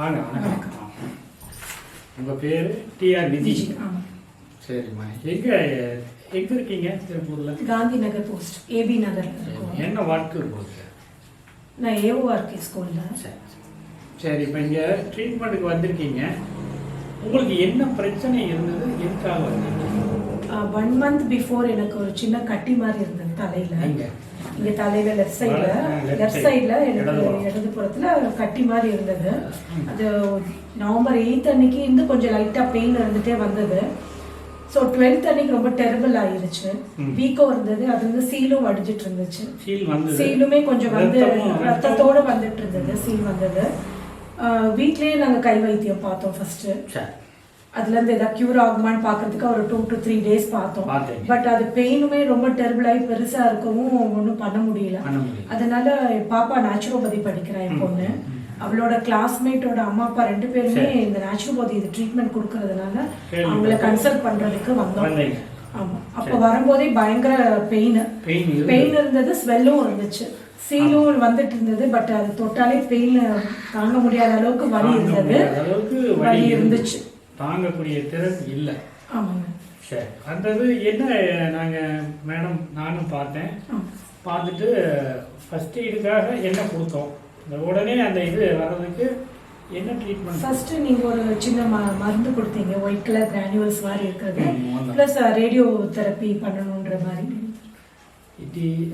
வாங்க வணக்கம். உங்கள் பேர்? டிஆர் நிதிஷ். சரிம்மா. எங்கே எங்கே இருக்கீங்க திருப்பூரில்? காந்தி நகர் போஸ்ட் ஏபி இருக்கோம். என்ன ஒர்க்கு உங்களுக்கு நான் ஏஓஆர்கே ஸ்கூலில் சரி சரி இப்போ இங்கே ட்ரீட்மெண்ட்டுக்கு வந்திருக்கீங்க. உங்களுக்கு என்ன பிரச்சனை இருந்தது? எதுக்காக வந்தீங்க? ஒன் மந்த் பிஃபோர் எனக்கு ஒரு சின்ன கட்டி மாதிரி இருந்தது தலையில. இங்க தலையில லெஃப்ட் சைடுல லெஃப்ட். சைடுல எனக்கு இடதுபுறம். இடதுபுறத்துல கட்டி மாதிரி இருந்தது. அது நவம்பர் எயித் அன்னைக்கு இருந்து கொஞ்சம் லைட்டா பெயின் இருந்துட்டே வந்தது. ஸோ டுவெல்த் அன்னைக்கு ரொம்ப டெரபிள் ஆயிருச்சு. வீக்கம் இருந்தது. அது வந்து சீலும் வடிஞ்சிட்டு இருந்துச்சு. சீலுமே கொஞ்சம் வந்து ரத்தத்தோட வந்துட்டு இருந்தது. சீல் வந்தது. வீட்லயே நாங்க கை வைத்தியம் பார்த்தோம் ஃபர்ஸ்ட் சரி அதுல இருந்து ஏதாவது கியூர் ஆகுமான்னு பாக்குறதுக்கு ஒரு டூ டு த்ரீ டேஸ் பார்த்தோம். பட் அது பெயினுமே ரொம்ப டெர்பிள் ஆகி பெருசா இருக்கவும் ஒன்றும் பண்ண முடியல. அதனால என் பாப்பா நேச்சுரோபதி படிக்கிறா என் பொண்ணு. அவளோட கிளாஸ்மேட்டோட அம்மா அப்பா ரெண்டு பேருமே இந்த நேச்சுரோபதி இது ட்ரீட்மெண்ட் கொடுக்கறதுனால. அவங்கள கன்சல்ட் பண்றதுக்கு வந்தோம். வந்தீங்க ஆமா. அப்ப வரும்போதே பயங்கர பெயின் பெயின் இருந்தது. ஸ்வெல்லும் இருந்துச்சு. சீலும் வந்துட்டு இருந்தது பட் அது தொட்டாலே பெயின் தாங்க முடியாத அளவுக்கு வலி இருந்தது. வலி இருந்துச்சு. தாங்கக்கூடிய திறன் இல்லை. ஆமாங்க. சரி அந்த இது என்ன நாங்கள் மேடம் நானும் பார்த்தேன். பார்த்துட்டு ஃபர்ஸ்ட் எய்டுக்காக என்ன கொடுத்தோம்? இந்த உடனே அந்த இது வர்றதுக்கு என்ன ட்ரீட்மெண்ட் ஃபர்ஸ்ட் நீங்க ஒரு சின்ன ம- மருந்து கொடுத்தீங்க. ஒயிட் கலர் கிரானியூல்ஸ் மாதிரி இருக்கிறது. ப்ளஸ் ரேடியோ தெரப்பி பண்ணணுன்ற மாதிரி. இது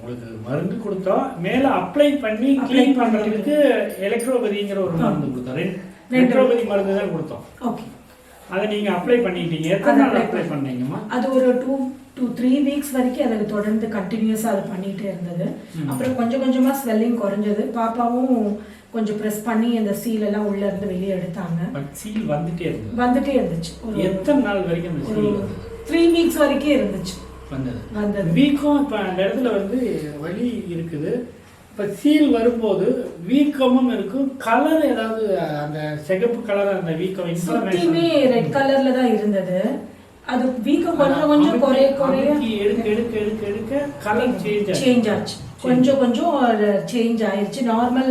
உங்களுக்கு மருந்து கொடுத்தோம். மேலே அப்ளை பண்ணி க்ளீன். பண்ணுறதுக்கு எலக்ட்ரோபதிங்கிற ஒரு மருந்து கொடுத்தோம். எலக்ட்ரோபதி மருந்து தான் கொடுத்தோம். ஓகே அதை நீங்கள் அப்ளை பண்ணிட்டீங்க. எத்தனை நாள் அப்ளை பண்ணீங்கம்மா? அது ஒரு டூ டூ த்ரீ வீக்ஸ் வரைக்கும் அதை தொடர்ந்து கண்டினியூஸாக அதை பண்ணிகிட்டே இருந்தது. அப்புறம் கொஞ்சம் கொஞ்சமாக ஸ்வெல்லிங் குறைஞ்சது. பாப்பாவும் கொஞ்சம் ப்ரெஸ் பண்ணி அந்த சீல் எல்லாம் உள்ள இருந்து வெளியே எடுத்தாங்க. பட் சீல் வந்துட்டே இருந்தது. வந்துட்டே இருந்துச்சு. எத்தனை நாள் வரைக்கும் ஒரு த்ரீ வீக்ஸ் வரைக்கும் இருந்துச்சு. வந்தது. வந்தது. வீக்கம் இப்போ அந்த இடத்துல வந்து வலி இருக்குது. இப்போ சீல் வரும்போது வீக்கமும் இருக்கும் கலர் ஏதாவது அந்த சிகப்பு கலர் அந்த வீக்கம் சுத்தியுமே. ரெட் கலர்ல தான் இருந்தது அது வீக்கம் கொஞ்சம் கொஞ்சம் குறைய குறைய எடுக்க எடுக்க எடுக்க எடுக்க கலர் சேஞ்ச் சேஞ்ச் ஆச்சு கொஞ்சம் கொஞ்சம் சேஞ்ச் ஆயிருச்சு நார்மல்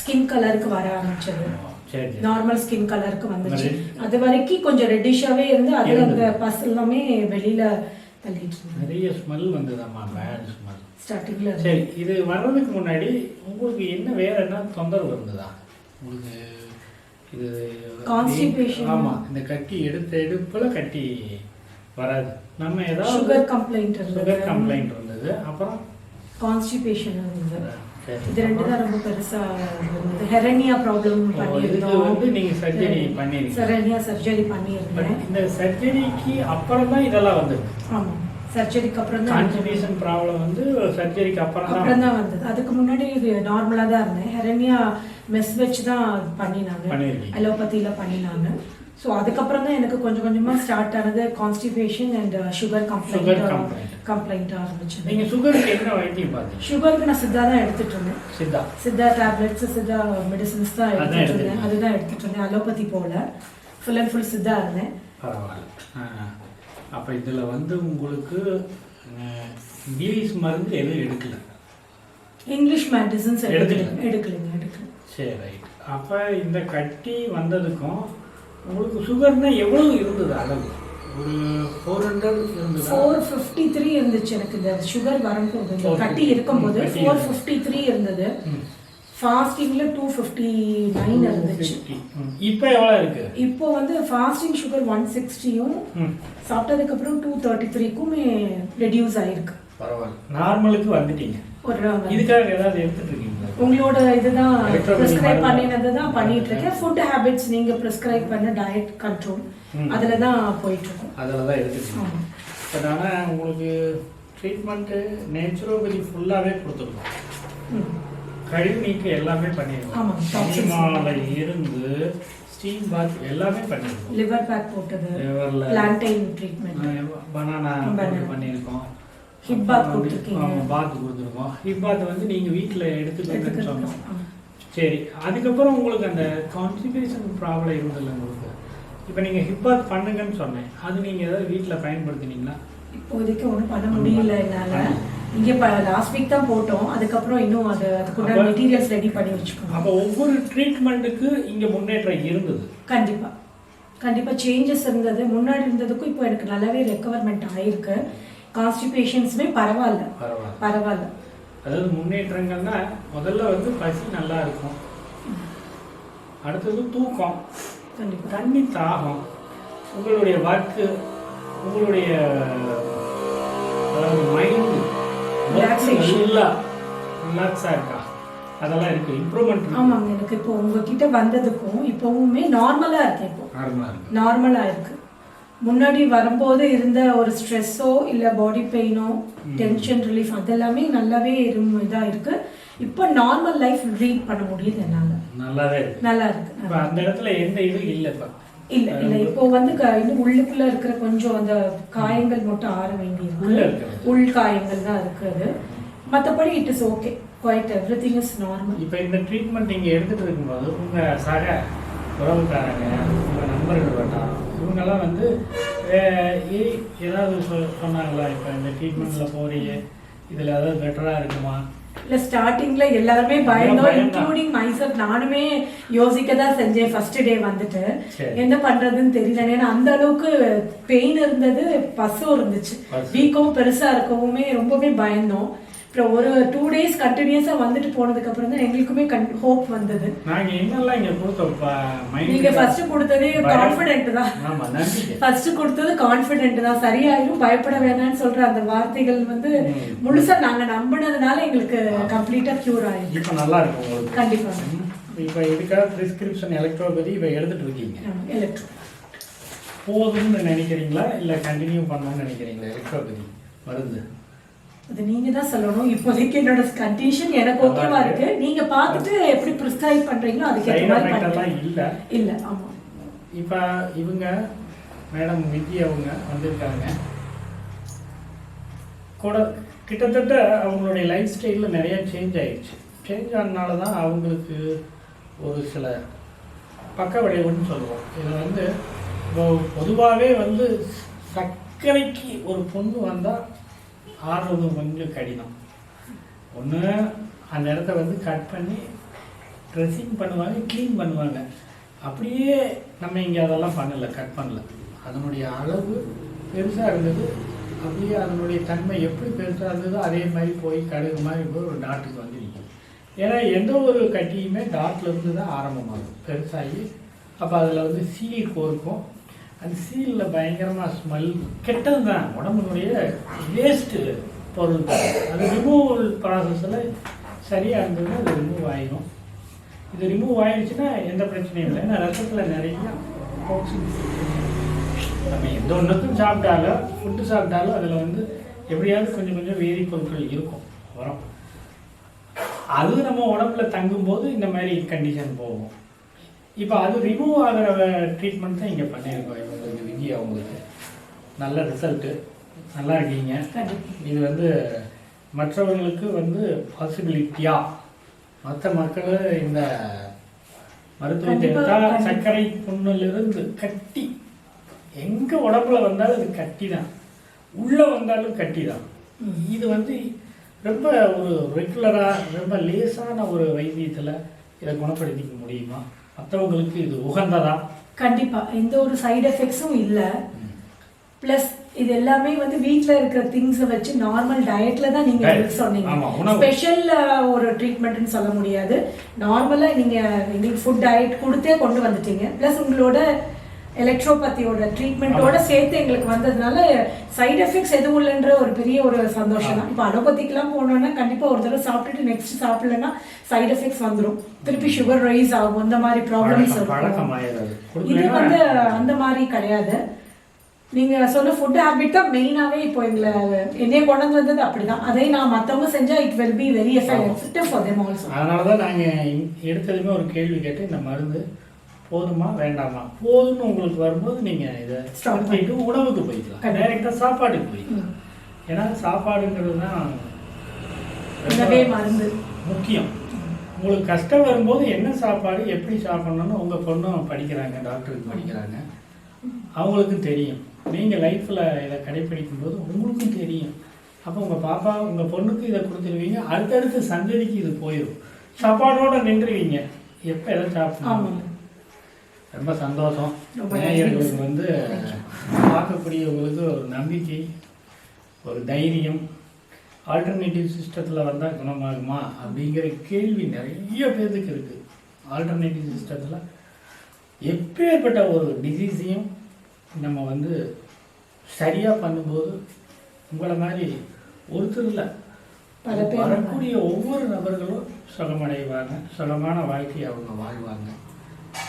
ஸ்கின் கலருக்கு வர ஆரம்பிச்சது. நார்மல் ஸ்கின் கலருக்கு வந்துச்சு. அது வரைக்கும் கொஞ்சம் ரெட்டிஷாவே இருந்து அது. அந்த பஸ் எல்லாமே வெளியில தள்ளிட்டு நிறைய ஸ்மெல் வந்ததாம்மா பேட் ஸ்மெல் ஸ்டார்டிங்ல சரி இது வர்றதுக்கு முன்னாடி உங்களுக்கு என்ன வேற என்ன தொந்தரவு இருந்ததா? உங்களுக்கு இது Constipation. ஆமா இந்த கட்டி எடுத்த எடுப்புல கட்டி வராது. நம்ம ஏதாவது சுகர் கம்ப்ளைண்ட் இருந்தது. சுகர் கம்ப்ளைண்ட் இருந்தது. அப்புறம்? கான்ஸ்டிபேஷன் இருந்தது. இது ரெண்டு தான் ரொம்ப பெருசா ஹெரனியா ப்ராப்ளம் ஓ, இதுக்கு பண்ணியிருந்தோம். வந்து நீங்க சர்ஜரி பண்ணிருக்கீங்க சர்ஜரி பண்ணியிருந்தேன். இந்த சர்ஜரிக்கு அப்புறம் தான் இதெல்லாம் வந்திருக்கு ஆமா. சர்ஜரிக்கு அப்புறம் தான் கான்ஸ்டிபேஷன் ப்ராப்ளம் வந்து சர்ஜரிக்கு அப்புறம் அப்புறம் தான் வந்தது. அதுக்கு முன்னாடி இது நார்மலா தான் இருந்தேன். ஹெரனியா மெஸ் வச்சு தான் பண்ணினாங்க. அலோபதியில பண்ணினாங்க. ஸோ அதுக்கப்புறம் தான் எனக்கு கொஞ்சம் கொஞ்சமா ஸ்டார்ட் ஆனது constipation and sugar complaint complaint complaint ஆரம்பிச்சது. நீங்க சுகருக்கு என்ன வைத்தியம் பார்த்தீங்க? சுகருக்கு நான் சித்தா தான் எடுத்துட்டு இருந்தேன். சித்தா. சித்தா டேப்லெட்ஸ் சித்தா மெடிசின்ஸ் தான் எடுத்துட்டு இருந்தேன். அதுதான் எடுத்துட்டு இருந்தேன். அலோபதி போல. ஃபுல் அண்ட் ஃபுல் சித்தா இருந்தேன். பரவாயில்ல. அப்ப இதுல வந்து உங்களுக்கு இங்கிலீஷ் மருந்து எதுவும் எடுக்கல? English medicines. எடுக்கல. எடுக்கலைங்க எடுக்கல. சரி ரைட். அப்ப இந்த கட்டி வந்ததுக்கும் உங்களுக்கு சுகர்னா எவ்வளவு இருந்தது அளவு ஒரு ஃபோர் ஹண்ட்ரட் இருந்ததா ஃபோர் ஃபிஃப்டி த்ரீ இருந்துச்சு எனக்கு இந்த சுகர் வரும்போது இந்த 450. கட்டி இருக்கும்போது ஃபோர். ஃபிஃப்டி த்ரீ இருந்தது. ஃபாஸ்டிங்ல டூ ஃபிஃப்டி நைன் இருந்துச்சு 250. ம். இப்ப எவ்வளவு இருக்கு இப்போ வந்து ஃபாஸ்டிங் சுகர் ஒன் சிக்ஸ்டியும். சாப்பிட்டதுக்கு அப்புறம் டூ தேர்ட்டி த்ரீக்குமே ரெடியூஸ் ஆயிருக்கு பரவாயில்ல நார்மலுக்கு வந்துட்டீங்க ஒரு இதுக்காக ஏதாவது எடுத்துட்டு இருக்கீங்களா உங்களோட இதுதான் ப்ரிஸ்கிரைப். பண்ணினது தான் பண்ணிட்டு இருக்கேன் ஃபுட் ஹேபிட்ஸ் நீங்க ப்ரிஸ்கிரைப் பண்ண டயட் கண்ட்ரோல். அதுல தான் போயிட்டு இருக்கோம் அதில் தான் எடுத்துக்கீங்க. பட் ஆனால் உங்களுக்கு ட்ரீட்மெண்ட்டு நேச்சுரோபதி ஃபுல்லாகவே கொடுத்துருக்கோம். கழிவு நீக்கம் எல்லாமே. சினிமால இருந்து ஸ்டீம் பாத் எல்லாமே பண்ணியிருக்கோம் லிவர் பேக் போட்டது லிவரில் பிளான்டைன் ட்ரீட்மெண்ட் பனானா. பண்ணியிருக்கோம் Hip bath கொடுத்திருக்கீங்க. பாத் கொடுத்துருக்கோம். ஹிப் பாத் வந்து நீங்கள் வீட்டில் எடுத்துக்கணும்னு சொன்னோம். சரி அதுக்கப்புறம் உங்களுக்கு அந்த கான்ஸ்டிபேஷன் ப்ராப்ளம் இருந்ததில்ல உங்களுக்கு? இப்போ நீங்கள் ஹிப் பாத் பண்ணுங்கன்னு சொன்னேன். அது நீங்கள் ஏதாவது வீட்டில் பயன்படுத்தினீங்களா? இப்போதைக்கு ஒன்றும் பண்ண முடியல என்னால. இங்கே இப்போ லாஸ்ட் வீக் தான் போட்டோம். அதுக்கப்புறம் இன்னும் அது அதுக்குள்ள மெட்டீரியல்ஸ் ரெடி பண்ணி வச்சுக்கோங்க. அப்போ ஒவ்வொரு ட்ரீட்மெண்ட்டுக்கு இங்க முன்னேற்றம் இருந்தது. கண்டிப்பா. கண்டிப்பா சேஞ்சஸ் இருந்தது. முன்னாடி இருந்ததுக்கும் இப்போ எனக்கு நல்லாவே ரெக்கவர்மெண்ட் ஆயிருக்கு. கான்ஸ்டிபேஷன்ஸுமே பரவாயில்ல. பரவாயில்ல. அதாவது முன்னேற்றங்கள்னா முதல்ல வந்து பசி நல்லா இருக்கும். அடுத்தது தூக்கம். தண்ணி தாகம். உங்களுடைய ஒர்க்கு உங்களுடைய அதாவது மைண்டு. நல்லா ரிலாக்ஸாக இருக்கா? அதெல்லாம் இருக்கு. இம்ப்ரூவ்மெண்ட் இருக்கு. ஆமாங்க எனக்கு இப்போ உங்ககிட்ட வந்ததுக்கும் இப்போவுமே நார்மலா இருக்கேன் இப்போ. நார்மலாக இருக்கு. நார்மலா இருக்கு. முன்னாடி வரும்போது இருந்த ஒரு ஸ்ட்ரெஸ்ஸோ இல்ல பாடி பெயினோ டென்ஷன் ரிலீஃப் அதெல்லாமே நல்லாவே இதா இருக்கு. இப்போ நார்மல் லைஃப் லீட் பண்ண முடியுது என்னால. நல்லாவே இருக்கு. நல்லா இருக்கு. அந்த இடத்துல எந்த இதுவும் இல்லை இப்போ. இல்ல இல்ல. இப்போ வந்து இன்னும் உள்ளுக்குள்ள இருக்கிற கொஞ்சம் அந்த காயங்கள் மட்டும் ஆற வேண்டி உள்ள இருக்கு இருக்கிறது. உள் காயங்கள் தான் இருக்குது மத்தபடி it is okay quite every thing is normal இப்போ இந்த ட்ரீட்மெண்ட் நீங்கள் எடுத்துகிட்டு இருக்கும்போது உங்கள் சக உறவுக்காரங்க உங்கள் நண்பர்கள் வட்டாரம் இவங்கெல்லாம் வந்து ஏதாவது சொன்னாங்களா? இப்போ இந்த ட்ரீட்மெண்ட்டில் போறீங்க இதில் ஏதாவது பெட்டராக இருக்குமா? இல்ல ஸ்டார்டிங்ல எல்லாருமே பயந்தோம். இன்க்ளூடிங் மைசெல்ஃப் நானுமே யோசிக்க தான் செஞ்சேன் ஃபர்ஸ்ட் டே வந்துட்டு. என்ன பண்றதுன்னு தெரியல ஏன்னா அந்த அளவுக்கு பெயின் இருந்தது பசும் இருந்துச்சு. வீக்கம் பெருசா இருக்கவுமே ரொம்பவே பயந்தோம். அப்புறம் ஒரு டூ டேஸ் கண்டினியூஸா வந்துட்டு போனதுக்கு அப்புறம் தான் எங்களுக்குமே ஹோப் வந்தது. நாங்கள் என்னெல்லாம் இங்கே கொடுத்தோம்? நீங்க மைண்ட் ஃபர்ஸ்ட் கொடுத்ததே பயம். கான்பிடென்ட் தான். ஃபர்ஸ்ட் கொடுத்தது கான்பிடென்ட் தான். சரியாயிரும் பயப்பட வேணாம்னு சொல்ற அந்த வார்த்தைகள் வந்து. முழுசா நாங்க நம்பினதுனால எங்களுக்கு கம்ப்ளீட்டா கியூர் ஆயிருக்கு இப்போ நல்லா இருக்கும் கண்டிப்பா. இப்போ இதுக்காக ப்ரிஸ்கிரிப்ஷன் எலக்ட்ரோபதி இப்போ எடுத்துட்டு இருக்கீங்க. எலக்ட்ரோ போதும்னு நினைக்கிறீங்களா? இல்லை கண்டினியூ பண்ணணும்னு நினைக்கிறீங்களா? எலக்ட்ரோபதி மருந்து. அது நீங்க தான் சொல்லணும். இப்போதைக்கு என்னோட கண்டிஷன் எனக்கு ஓகேவா இருக்கு. நீங்க பார்த்துட்டு எப்படி ப்ரிஸ்கிரைப் பண்றீங்களோ அதுக்கு ஏற்ற மாதிரி எல்லாம் இல்லை. இல்ல ஆமா. இப்போ இவங்க மேடம் விஜி அவங்க வந்திருக்காங்க. கூட கிட்டத்தட்ட அவங்களுடைய லைஃப் ஸ்டைலில் நிறைய சேஞ்ச் ஆயிடுச்சு. சேஞ்ச் ஆனனால தான் அவங்களுக்கு ஒரு சில பக்க விளைவுன்னு சொல்லுவோம். இது வந்து இப்போ பொதுவாகவே வந்து சர்க்கரைக்கு ஒரு பொண்ணு வந்தால் ஆடுறது கொஞ்சம் கடினம். ஒன்று அந்த இடத்த வந்து கட் பண்ணி ட்ரெஸ்ஸிங் பண்ணுவாங்க க்ளீன் பண்ணுவாங்க. அப்படியே நம்ம இங்கே அதெல்லாம் பண்ணலை கட் பண்ணல. அதனுடைய அளவு பெருசாக இருந்தது. அப்படியே அதனுடைய தன்மை எப்படி பெருசாக இருந்ததோ அதே மாதிரி போய் கடுகு மாதிரி போய் ஒரு டாட்டுக்கு வந்து நிற்கும் ஏன்னா எந்த ஒரு கட்டியுமே டாட்டில் இருந்து தான் ஆரம்பமாகும். பெருசாகி அப்போ அதில் வந்து சீல் கோர்க்கும் அது சீலில் பயங்கரமாக ஸ்மெல் கெட்டது தான் உடம்புனுடைய வேஸ்ட்டு பொருள் தான் அது ரிமூவல் ப்ராசஸில் சரியாக இருந்ததுன்னா அது ரிமூவ் ஆகிடும் இது ரிமூவ் ஆயிடுச்சுன்னா எந்த பிரச்சனையும் இல்லை. ஏன்னா ரத்தத்தில் நிறைய நம்ம எந்த ஒன்றுக்கும் சாப்பிட்டாலும் ஃபுட்டு சாப்பிட்டாலும் அதில் வந்து எப்படியாவது கொஞ்சம் கொஞ்சம் வேதிப்பொருட்கள் இருக்கும். வரும். அது நம்ம உடம்புல தங்கும்போது இந்த மாதிரி கண்டிஷன் போகும். இப்போ அது ரிமூவ் ஆகிற ட்ரீட்மெண்ட் தான் இங்கே பண்ணியிருக்கோம். இவங்களுக்கு விஜி அவங்களுக்கு நல்ல ரிசல்ட்டு நல்லா இருக்கீங்க. இது வந்து மற்றவர்களுக்கு வந்து பாசிபிலிட்டியா மற்ற மக்கள் இந்த மருத்துவத்தை கண்டிப்பா, எடுத்தா கண்டிப்பா. சர்க்கரை புண்ணிலிருந்து கட்டி எங்க உடம்புல வந்தாலும் அது கட்டி தான் உள்ள வந்தாலும் கட்டி தான் இது வந்து ரொம்ப ஒரு ரெகுலரா ரொம்ப லேசான ஒரு வைத்தியத்துல இதை குணப்படுத்திக்க முடியுமா? மற்றவங்களுக்கு இது உகந்ததா? கண்டிப்பா. எந்த ஒரு சைடு எஃபெக்ட்ஸும் இல்ல. பிளஸ் இது எல்லாமே வந்து வீட்ல இருக்கிற திங்ஸை வச்சு நார்மல் டயட்ல தான் நீங்க சொன்னீங்க. ஸ்பெஷல் ஒரு ட்ரீட்மெண்ட்னு சொல்ல முடியாது. நார்மலா நீங்க எங்களுக்கு ஃபுட் டயட் கொடுத்தே கொண்டு வந்துட்டீங்க. பிளஸ் உங்களோட எலக்ட்ரோபதியோட ட்ரீட்மெண்ட்டோட சேர்த்து எங்களுக்கு வந்ததுனால சைடு எஃபெக்ட்ஸ் எதுவும் இல்லைன்ற ஒரு பெரிய ஒரு சந்தோஷம் தான். இப்போ அலோபதிக்கெல்லாம் போனோம்னா கண்டிப்பா ஒரு தடவை சாப்பிட்டுட்டு நெக்ஸ்ட் சாப்பிடலன்னா சைடு எஃபெக்ட்ஸ் வந்துரும். திருப்பி சுகர் ரைஸ் ஆகும். இந்த மாதிரி ப்ராப்ளம்ஸ் இருக்கும். இது வந்து அந்த மாதிரி கிடையாது. நீங்க சொன்ன ஃபுட் ஹேபிட் தான் மெயினாவே இப்போ எங்களை என்னைய கொண்டு வந்து வந்தது அப்படிதான். அதே நான் மத்தவங்க செஞ்சா it will be very effective for them also அதனால தான் நாங்கள் எடுத்ததுமே ஒரு கேள்வி கேட்டு இந்த மருந்து போதுமா? வேண்டாமா? போதும்னு உங்களுக்கு வரும்போது நீங்கள் இதை நிறுத்திட்டு உணவுக்கு போய்க்கலாம். டைரெக்டாக சாப்பாட்டுக்கு போய்க்கலாம். ஏன்னா சாப்பாடுங்கிறது தான் முக்கியம். உங்களுக்கு கஷ்டம் வரும்போது என்ன சாப்பாடு எப்படி சாப்பிடணும்னு உங்கள் பொண்ணும் படிக்கிறாங்க டாக்டருக்கு படிக்கிறாங்க. அவங்களுக்கும் தெரியும். நீங்கள் லைஃப்பில் இதை கடைப்பிடிக்கும் போது உங்களுக்கும் தெரியும். அப்போ உங்கள் பாப்பா உங்கள் பொண்ணுக்கு இதை கொடுத்துருவீங்க. அடுத்தடுத்த சந்ததிக்கு இது போயிடும் சாப்பாடோட நின்றுவீங்க. எப்போ எதை சாப்பிடணும்? ரொம்ப சந்தோஷம். நேயர்களுக்கு. வந்து பார்க்கக்கூடியவங்களுக்கு ஒரு நம்பிக்கை ஒரு தைரியம் ஆல்டர்னேட்டிவ் சிஸ்டத்தில் வந்தால் குணமாகுமா அப்படிங்கிற கேள்வி நிறைய பேர்த்துக்கு இருக்குது ஆல்டர்னேட்டிவ் சிஸ்டத்தில் எப்பேற்பட்ட ஒரு டிசீஸையும் நம்ம வந்து சரியாக பண்ணும்போது உங்களை மாதிரி ஒருத்தர் இல்லை. பல பேர் வரக்கூடிய ஒவ்வொரு நபர்களும் சுகமடைவாங்க. சுகமான வாழ்க்கையை அவங்க வாழ்வாங்க.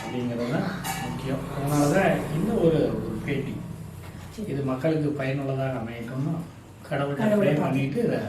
அப்படிங்கிறது தான் முக்கியம் அதனால தான் இந்த ஒரு ஒரு பேட்டி இது மக்களுக்கு பயனுள்ளதாக அமையட்டும்னு கடவுளை. பண்ணிட்டு இதை